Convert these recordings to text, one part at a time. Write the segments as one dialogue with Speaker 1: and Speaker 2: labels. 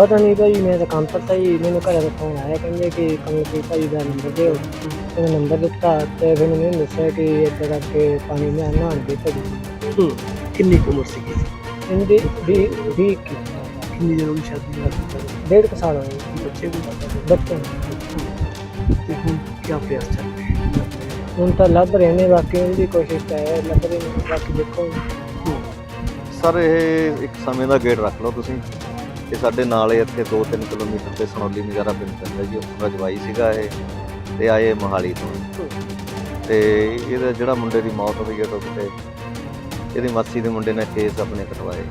Speaker 1: ਪਤਾ ਨਹੀਂ ਭਾਈ ਮੈਂ ਤਾਂ ਕੰਮ ਕਰਤਾ ਹੀ ਮੈਨੂੰ ਘਰੇ ਤੋਂ ਫੋਨ ਆਇਆ ਕਹਿੰਦੇ ਕਿ ਕਮਲਪ੍ਰੀਤ ਭਾਈ ਦਾ ਨੰਬਰ ਦਿਓ। ਤੇ ਮੈਂ ਨੰਬਰ ਦਿੱਤਾ ਤੇ ਫਿਰ ਮੈਨੂੰ ਦੱਸਿਆ ਕਿ ਇੱਦਾਂ ਕਰਕੇ ਪਾਣੀ ਮੈਂ ਨਹਾਉਣ ਭਜੀ।
Speaker 2: ਹੂੰ ਕਿੰਨੀ ਕੁ ਉਮਰ ਸੀਗੀ?
Speaker 1: ਇਹਦੀ ਵੀ ਵੀ
Speaker 2: ਕਿੰਨੀ ਦਿਨ ਸ਼ਾਦੀ ਨੂੰ
Speaker 1: ਡੇਢ ਕੁ ਸਾਲ ਹੋਏ।
Speaker 2: ਬੱਚੇ ਵੀ
Speaker 1: ਬੱਚੇ।
Speaker 2: ਤੇ ਹੁਣ ਕੀ ਪ੍ਰਯਾਸ ਚੱਲ ਰਿਹਾ
Speaker 1: ਹੁਣ ਤਾਂ ਲੱਭ ਰਹੇ ਨੇ ਬਾਕੀ ਉਹਦੀ ਕੋਸ਼ਿਸ਼ ਤਾਂ ਹੈ ਲੱਭ ਰਹੇ ਨੇ ਬਾਕੀ ਦੇਖੋ।
Speaker 3: ਸਰ ਇਹ ਇੱਕ ਸਮੇਂ ਦਾ ਗੇਟ ਰੱਖ ਲਓ ਤੁਸੀਂ। ਇਹ ਸਾਡੇ ਨਾਲ ਹੀ ਇੱਥੇ 2-3 ਕਿਲੋਮੀਟਰ ਤੇ ਸਨੌਲੀ ਨਜ਼ਾਰਾ ਪਿੰਡ ਪੈਂਦਾ ਜੀ, ਉੱਥੋਂ ਦਾ ਸੀਗਾ ਇਹ, ਤੇ ਆਏ ਮੋਹਾਲੀ ਤੋਂ। ਤੇ ਇਹਦਾ ਜਿਹੜਾ ਮੁੰਡੇ ਦੀ ਮੌਤ ਹੋਈ ਹੈ ਟੁੱਟੇ ਇਹਦੀ ਮਾਸੀ ਦੇ ਮੁੰਡੇ ਨੇ ਕੇਸ ਆਪਣੇ ਕਟਵਾਏ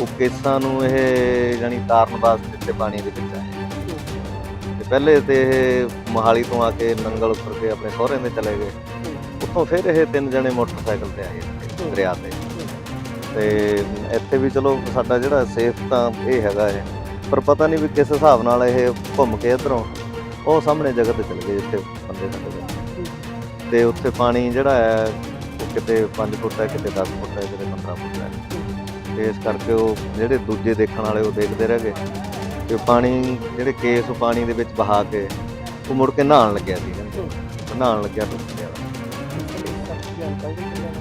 Speaker 3: ਉਹ ਕੇਸਾਂ ਨੂੰ ਇਹ ਜਾਨੀ ਤਾਰਨ ਵਾਸਤੇ ਤੇ ਪਾਣੀ ਦੇ ਵਿੱਚ ਆਏ। ਤੇ ਪਹਿਲੇ ਤੇ ਇਹ ਮੋਹਾਲੀ ਤੋਂ ਆ ਕੇ ਨੰਗਲ ਉੱਤਰ ਕੇ ਆਪਣੇ ਸਹੁਰੇ ਦੇ ਚਲੇ ਗਏ। ਉੱਥੋਂ ਫਿਰ ਇਹ ਤਿੰਨ ਜਣੇ ਮੋਟਰਸਾਈਕਲ ਤੇ ਆਏ ਦਰਿਆ ਤੇ। ਤੇ ਇੱਥੇ ਵੀ ਚਲੋ ਸਾਡਾ ਜਿਹੜਾ ਸੇਫ ਤਾਂ ਇਹ ਹੈਗਾ ਹੈ ਪਰ ਪਤਾ ਨਹੀਂ ਵੀ ਕਿਸ ਹਿਸਾਬ ਨਾਲ ਇਹ ਘੁੰਮ ਕੇ ਇਧਰੋਂ ਉਹ ਸਾਹਮਣੇ ਜਗ੍ਹਾ ਤੇ ਚਲੇ ਗਏ ਜਿੱਥੇ ਬੰਦੇ ਸਾਡੇ ਗਏ ਤੇ ਉੱਥੇ ਪਾਣੀ ਜਿਹੜਾ ਹੈ, ਉਹ ਕਿਤੇ 5 ਫੁੱਟ ਹੈ, ਕਿਤੇ 10 ਫੁੱਟ ਹੈ, ਕਿਤੇ 15 ਫੁੱਟ ਹੈ। ਤੇ ਇਸ ਕਰਕੇ ਉਹ ਜਿਹੜੇ ਦੂਜੇ ਦੇਖਣ ਵਾਲੇ ਉਹ ਦੇਖਦੇ ਰਹਿ ਗਏ। ਤੇ ਪਾਣੀ, ਜਿਹੜੇ ਕੇਸ ਪਾਣੀ ਦੇ ਵਿੱਚ ਬਹਾ ਕੇ ਉਹ ਮੁੜ ਕੇ ਨਹਾਉਣ ਲੱਗਿਆ ਸੀ। ਕਹਿੰਦੇ ਨਹਾਉਣ ਲੱਗਿਆ। ਡੁੱਬ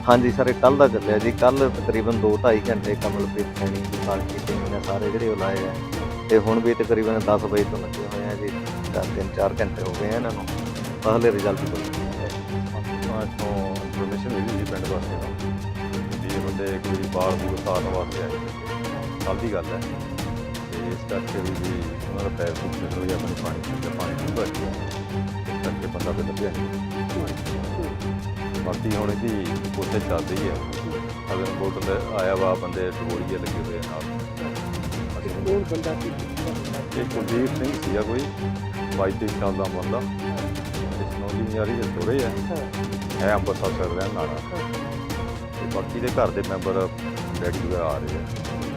Speaker 3: ਹਾਂਜੀ ਸਰ, ਇਹ ਕੱਲ ਦਾ ਚੱਲਿਆ ਜੀ। ਕੱਲ ਤਕਰੀਬਨ 2-2.5 ਘੰਟੇ ਕਮਲਪ੍ਰੀਤ ਸੈਣੀ ਦੀ ਪਾਰਟੀ ਟੀਮ ਨੇ ਸਾਰੇ ਜਿਹੜੇ ਉਹ ਲਾਏ ਆ। ਤੇ ਹੁਣ ਵੀ ਤਕਰੀਬਨ 10 ਵਜੇ ਤੋਂ ਲੱਗੇ ਹੋਏ ਆ ਜੀ। ਚਾਰ, ਤਿੰਨ, ਚਾਰ ਘੰਟੇ ਹੋ ਗਏ ਆ ਇਹਨਾਂ ਨੂੰ। ਪਹਿਲੇ ਰਿਜ਼ਲਟ ਕੋਲ
Speaker 4: ਤੋਂ ਇਨਫੋਰਮੇਸ਼ਨ ਮਿਲੀ ਸੀ ਪਿੰਡ ਵਾਸੀਆਂ ਨੂੰ। ਵੀ ਇਹ ਬੰਦੇ ਕੋਈ ਬਾਲ ਬੂਲ ਸਾਰਨ ਵਾਸਤੇ ਆਏ। ਸੀ ਦੀ ਗੱਲ ਹੈ। ਤੇ ਇਸ ਕਰਕੇ ਵੀ ਵੀ ਉਹਨਾਂ ਦਾ ਪੈਰ ਫੁੱਟ ਗਿਆ ਆਪਣੀ ਪਾਣੀ ਚ ਪਾਣੀ ਡੁੱਬਾ ਗਿਆ ਇਸ ਕਰਕੇ ਬੰਦਾ ਤੇ ਲੱਭਿਆ ਨਹੀਂ ਬਾਕੀ ਹੁਣ ਇਹਦੀ ਕੋਸ਼ਿਸ਼ ਚੱਲ ਰਹੀ ਹੈ ਅਗਰ ਤੇ ਆਇਆ ਵਾ ਬੰਦੇ ਡਬੋੜੀਏ ਲੱਗੇ ਹੋਏ ਆ ਨਾਲ।
Speaker 2: ਕੌਣ ਬੰਦਾ ਸੀ?
Speaker 4: ਇਹ ਕੁਲਦੀਪ ਸਿੰਘ ਸੀਗਾ ਕੋਈ 22 ਸਾਲ ਦਾ ਨੂੰ ਦੀ ਯਾਰੀ ਦੇ ਥੋੜੇ ਆ। ਹੈ। ਅੰਬਰਸਰ ਸਰ ਰਹਿਣ ਵਾਲਾ। ਤੇ ਬਾਕੀ ਦੇ ਘਰ ਦੇ ਮੈਂਬਰ ਡੈਡੀ ਵਗੈਰਾ ਆ ਰਹੇ ਆ।